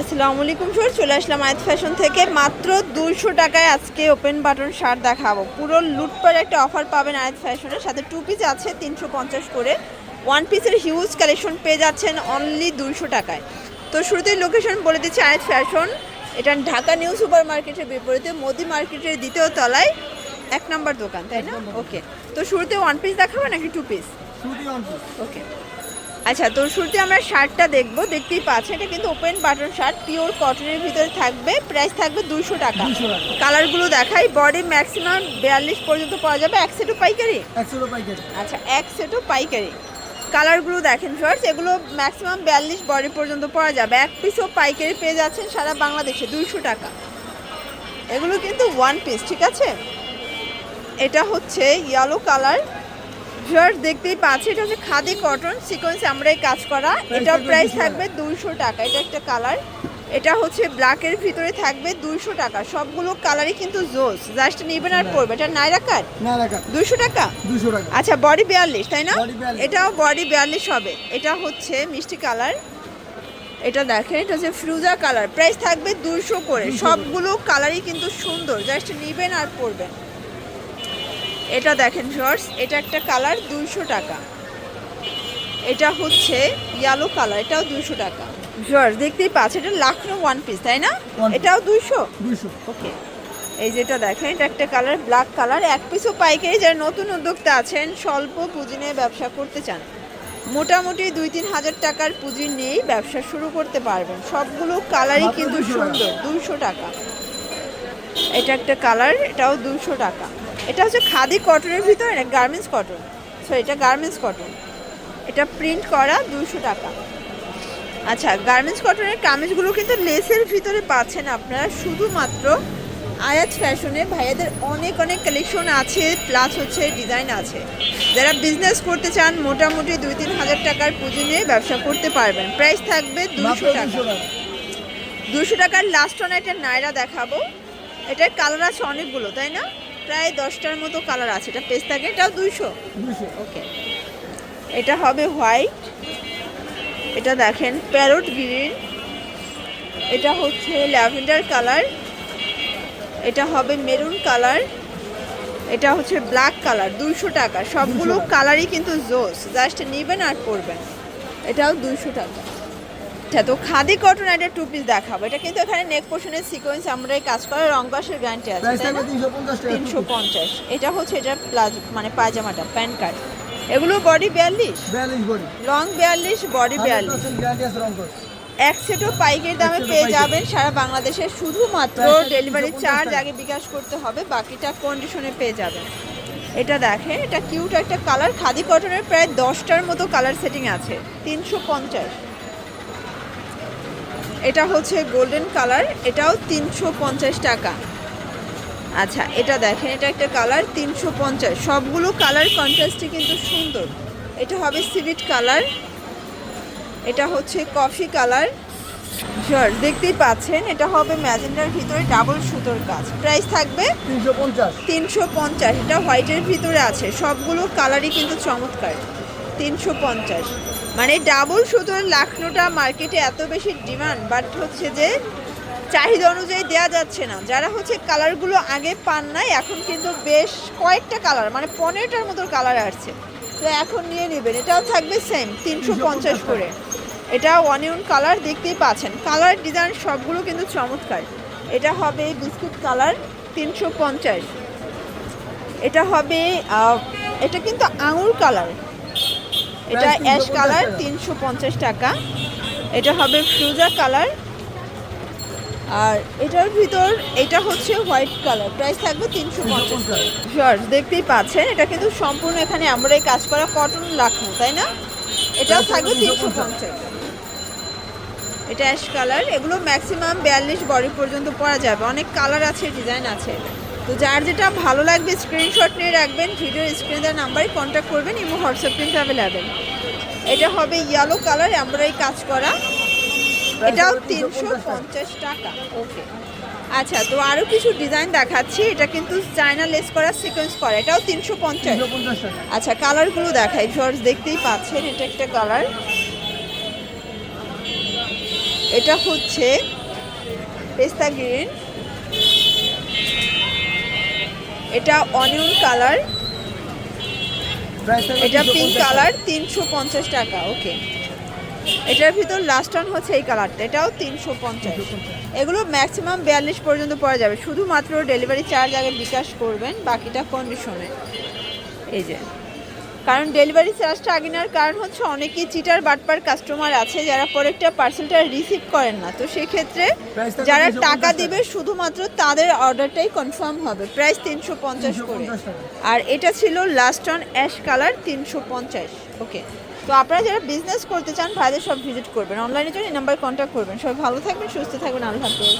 আসসালামু আলাইকুম স্যার চলে আসলাম আয়াত ফ্যাশন থেকে। মাত্র দুশো টাকায় আজকে ওপেন বাটন শার্ট দেখাবো। পুরো লুটপার একটা অফার পাবেন আয়াত ফ্যাশনের। সাথে টু পিস আছে তিনশো পঞ্চাশ করে। ওয়ান পিসের হিউজ কালেকশন পেয়ে যাচ্ছেন অনলি দুশো টাকায়। তো শুরুতেই লোকেশন বলে দিচ্ছি আয়াত ফ্যাশন। এটা ঢাকা নিউ সুপার মার্কেটের বিপরীতে মোদি মার্কেটের দ্বিতীয় তলায় এক নম্বর দোকান তাই না? ওকে তো শুরুতে ওয়ান পিস দেখাবো নাকি টু পিস ওকে আচ্ছা তো শুরুতে আমরা শার্টটা দেখব দেখতেই পাচ্ছেন এটা কিন্তু ওপেন বাটন শার্ট পিওর কটনের ভিতরে থাকবে প্রাইস থাকবে দুশো টাকা। কালারগুলো দেখাই বডি ম্যাক্সিমাম বিয়াল্লিশ পর্যন্ত পাওয়া যাবে এক সেটও পাইকারি? পাইকারি। আচ্ছা এক সেটও পাইকারি। কালারগুলো দেখেন ফার্স্ট এগুলো ম্যাক্সিমাম বিয়াল্লিশ বডি পর্যন্ত পাওয়া যাবে। এক পিসও পাইকারি পেয়ে যাচ্ছেন সারা বাংলাদেশে দুইশো টাকা। এগুলো কিন্তু ওয়ান পিস ঠিক আছে? এটা হচ্ছে ইয়েলো কালার ভিউয়ার্স দেখতেই পাচ্ছি এটা হচ্ছে খাদি কটন সিকোয়েন্স আমরাই কাজ করা। এটা প্রাইস থাকবে দুইশো টাকা এটা একটা কালার এটা হচ্ছে ব্ল্যাকের ভিতরে থাকবে দুইশো টাকা। সবগুলো কালারই কিন্তু জোস জাস্ট নেবেন আর পড়বে এটা নাইরা কাট দুইশো টাকা? আচ্ছা বডি বিয়াল্লিশ তাই না? Body 42 এটাও বডি বিয়াল্লিশ হবে। এটা হচ্ছে মিষ্টি কালার এটা দেখেন এটা হচ্ছে ফ্রুজা কালার প্রাইস থাকবে দুশো করে। সবগুলো কালারই কিন্তু সুন্দর। জাস্ট নিবেন আর পরবেন। এটা দেখেন শর্টস এটা একটা কালার দুইশো টাকা। এটা হচ্ছে ইয়েলো কালার এটাও দুইশো টাকা। শর্টস দেখতেই পাচ্ছেন এটা লাখনো ওয়ান পিস তাই না? এটাও দুইশো? দুশো ওকে এই যেটা দেখেন এটা একটা কালার ব্ল্যাক কালার এক পিসও পাইকারি যারা নতুন উদ্যোক্তা আছেন স্বল্প পুঁজি নিয়ে ব্যবসা করতে চান মোটামুটি দুই তিন হাজার টাকার পুঁজি নিয়েই ব্যবসা শুরু করতে পারবেন। সবগুলো কালারই কিন্তু সুন্দর দুইশো টাকা। এটা একটা কালার এটাও দুশো টাকা। এটা হচ্ছে খাদি কটনের ভিতরে না গার্মেন্টস কটন সো এটা গার্মেন্টস কটন এটা প্রিন্ট করা দুশো টাকা। আচ্ছা গার্মেন্টস কটনের কামিজগুলো কিন্তু লেসের ভিতরে পাচ্ছেন আপনারা। শুধুমাত্র আয়াজ ফ্যাশনে ভাইয়াদের অনেক অনেক কালেকশন আছে প্লাস হচ্ছে ডিজাইন আছে। যারা বিজনেস করতে চান মোটামুটি দুই তিন হাজার টাকার পুঁজি নিয়ে ব্যবসা করতে পারবেন। প্রাইস থাকবে দুশো টাকা দুশো টাকা। দুশো টাকার লাস্ট অন একটা নায়রা দেখাবো। এটার কালার আছে অনেকগুলো তাই না? প্রায় দশটার মতো কালার আছে। এটা পেস্তাকে এটাও দুইশো? ওকে এটা হবে হোয়াইট এটা দেখেন প্যারট গ্রিন এটা হচ্ছে ল্যাভেন্ডার কালার এটা হবে মেরুন কালার এটা হচ্ছে ব্ল্যাক কালার দুইশো টাকা। সবগুলো কালারই কিন্তু জোস জাস্ট নেবেন আর পরবেন। এটাও দুইশো টাকা। আচ্ছা তো খাদি কটন একটা টু পিস দেখাবো। এটা কিন্তু এখানে নেক পোর্শনের সিকোয়েন্স আমরা এই কাজ করা রংবাসের গ্যারান্টি আছে তিনশো পঞ্চাশ এটা হচ্ছে এটা প্লাজো মানে পায়জামাটা প্যান্ট কার্ড এগুলো বডি বিয়াল্লিশ? লং বিয়াল্লিশ বডি বিয়াল্লিশ। রং এক সেটও পাইকারি দামে পেয়ে যাবেন সারা বাংলাদেশে শুধুমাত্র ডেলিভারি চার্জ আগে বিকাশ করতে হবে বাকিটা কন্ডিশনে পেয়ে যাবেন। এটা দেখেন এটা কিউট একটা কালার খাদি কটনের প্রায় দশটার মতো কালার সেটিং আছে তিনশো পঞ্চাশ। এটা হচ্ছে গোল্ডেন কালার এটাও তিনশো পঞ্চাশ টাকা। আচ্ছা এটা দেখেন এটা একটা কালার তিনশো পঞ্চাশ। সবগুলো কালার কন্ট্রাস্টই কিন্তু সুন্দর। এটা হবে সিভিট কালার এটা হচ্ছে কফি কালার। জর দেখতেই পাচ্ছেন এটা হবে ম্যাজেন্ডার ভিতরে ডাবল সুতোর কাজ। প্রাইস থাকবে তিনশো পঞ্চাশ এটা হোয়াইটের ভিতরে আছে। সবগুলো কালারই কিন্তু চমৎকার তিনশো পঞ্চাশ। মানে ডাবল সুতোর লাখনোটা মার্কেটে এত বেশি ডিমান্ড বাট হচ্ছে যে চাহিদা অনুযায়ী দেওয়া যাচ্ছে না। যারা হচ্ছে কালারগুলো আগে পান নাই, এখন কিন্তু বেশ কয়েকটা কালার মানে পনেরোটার মতো কালার আসছে। তো এখন নিয়ে নেবেন। এটাও থাকবে সেম তিনশো পঞ্চাশ করে। এটা অনিয়ন কালার দেখতেই পাচ্ছেন। কালার ডিজাইন সবগুলো কিন্তু চমৎকার। এটা হবে বিস্কুট কালার তিনশো পঞ্চাশ। এটা হবে এটা কিন্তু আঙুর কালার এটা অ্যাশ কালার তিনশো পঞ্চাশ টাকা। এটা হবে ফ্রুজা কালার আর এটার ভিতর এটা হচ্ছে হোয়াইট কালার প্রাইস থাকবে তিনশো পঞ্চাশ 350 শর্টস দেখতেই পাচ্ছেন এটা কিন্তু সম্পূর্ণ এখানে আমরা এই কাজ করা কটন লাখনো তাই না? এটাও থাকবে তিনশো 350 পঞ্চাশ। এটা অ্যাশ কালার এগুলো ম্যাক্সিমাম বিয়াল্লিশ বডি পর্যন্ত পরা যাবে। অনেক কালার আছে ডিজাইন আছে। তো যার যেটা ভালো লাগবে স্ক্রিনশট নিয়ে রাখবেন ভিডিওর স্ক্রিনে দেওয়ার নাম্বারে কন্ট্যাক্ট করবেন এবং হোয়াটসঅ্যাপ কিন্তু অ্যাভেলেবেল এটা হবে ইয়েলো কালার আমরাই কাজ করা। এটাও তিনশো পঞ্চাশ টাকা। ওকে আচ্ছা তো আরও কিছু ডিজাইন দেখাচ্ছি। এটা কিন্তু চায়না লেস করা সিকোয়েন্স করা। এটাও তিনশো পঞ্চাশ। আচ্ছা কালারগুলো দেখাই। শর্টস দেখতেই পাচ্ছেন এটা একটা কালার এটা হচ্ছে পেস্তা গ্রিন এটা অনিয়ন কালার। এটা পিঙ্ক কালার তিনশো পঞ্চাশ টাকা ওকে এটার ভিতর লাস্ট টান হচ্ছে এই কালারটা এটাও তিনশো পঞ্চাশ। এগুলো ম্যাক্সিমাম বিয়াল্লিশ পর্যন্ত পড়া যাবে। শুধুমাত্র ডেলিভারি চার্জ আগে বিকাশ করবেন বাকিটা কন্ডিশনে এই যে। কারণ ডেলিভারি চার্জটা আগে নেওয়ার কারণ হচ্ছে অনেকেই চিটার বাটপার কাস্টমার আছে যারা পরেরটা পার্সেলটা রিসিভ করেন না। তো সেক্ষেত্রে যারা টাকা। দিবে শুধুমাত্র তাদের অর্ডারটাই কনফার্ম হবে। প্রাইস তিনশো পঞ্চাশ করে। আর এটা ছিল লাস্ট অন অ্যাশ কালার তিনশো পঞ্চাশ। ওকে তো আপনারা যারা বিজনেস করতে চান ভাইদের সব ভিজিট করবেন। অনলাইনে জন্য এই নাম্বার কন্ট্যাক্ট করবেন। সবাই ভালো থাকবেন সুস্থ থাকবেন। আল্লাহ হাফেজ।